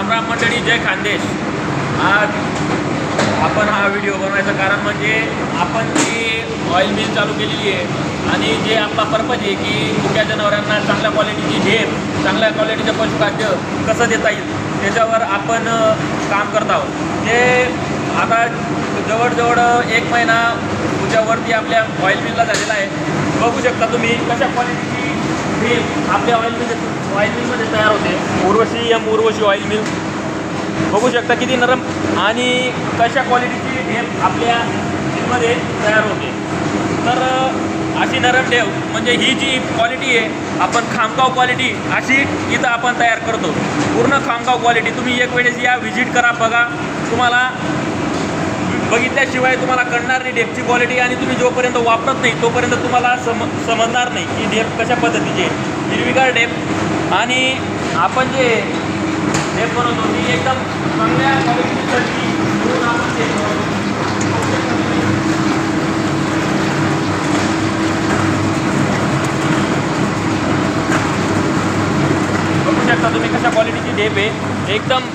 रामराम मंडळी जय खानदेश. आज आपण हा व्हिडिओ बनवायचं कारण म्हणजे आपण जी ऑइल मिल चालू केलेली आहे आणि जे आपला पर्पज आहे की मुक्या जनावरांना चांगल्या क्वालिटीची झेप चांगल्या क्वालिटीचं पशुखाद्य कसं देता येईल त्याच्यावर आपण काम करत आहोत. जे आता जवळजवळ एक महिना उद्यावरती आपल्या ऑइल मिलला झालेला आहे. बघू शकता तुम्ही कशा क्वालिटीची ढेप आपल्या ऑइल मिल ऑइल मिलमध्ये तयार होते. Urvashi M Urvashi oil mill बघू शकता किती नरम आणि कशा क्वालिटीची ढेप आपल्या मिलमध्ये तयार होते. तर अशी नरम ढेव म्हणजे ही जी क्वालिटी आहे आपण खामगाव क्वालिटी अशी इथं आपण तयार करतो. पूर्ण खामगाव क्वालिटी तुम्ही एक वेळेस या व्हिजिट करा बघा. तुम्हाला बघितल्याशिवाय तुम्हाला कळणार नाही ढेपची क्वालिटी आणि तुम्ही जोपर्यंत वापरत नाही तोपर्यंत तुम्हाला सम समजणार नाही की ढेप कशा पद्धतीची आहे. हिरवीगार ढेप आणि आपण जे डेप बनवतो ती एकदम चांगल्या क्वालिटीसाठी चटणी आपण ते बघू शकता तुम्ही कशा क्वालिटीची ढेप आहे. एकदम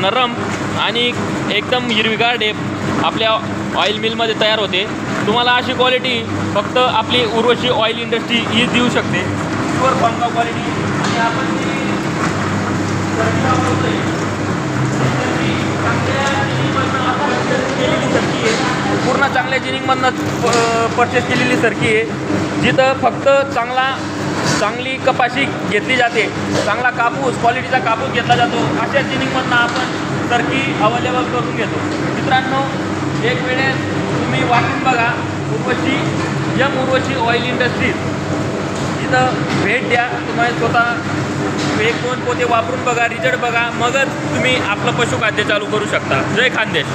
नरम आणि एकदम हिरवीगार डेप आपल्या ऑइल मिलमध्ये तयार होते. तुम्हाला अशी क्वालिटी फक्त आपली उर्वशी ऑइल इंडस्ट्री ही देऊ शकते. प्युअर पंगा क्वालिटी आणि आपण जी केलेली सरकी आहे. पूर्ण चांगल्या जिनिंगमधनं परचेस केलेली सरकी आहे. जिथं फक्त चांगला चांगली कपाशी घेतली जाते. चांगला कापूस क्वालिटीचा कापूस घेतला जातो. अशा जिनिंगमधनं आपण सरकी अवेलेबल करून घेतो. मित्रांनो एक वेळेस तुम्ही वाटून बघा Urvashi M Urvashi oil industries इथं भेट द्या. तुम्हाला स्वतः एक दोन पोते वापरून बघा रिझल्ट बघा. मगच तुम्ही आपलं पशुखाद्य चालू करू शकता. जय खानदेश.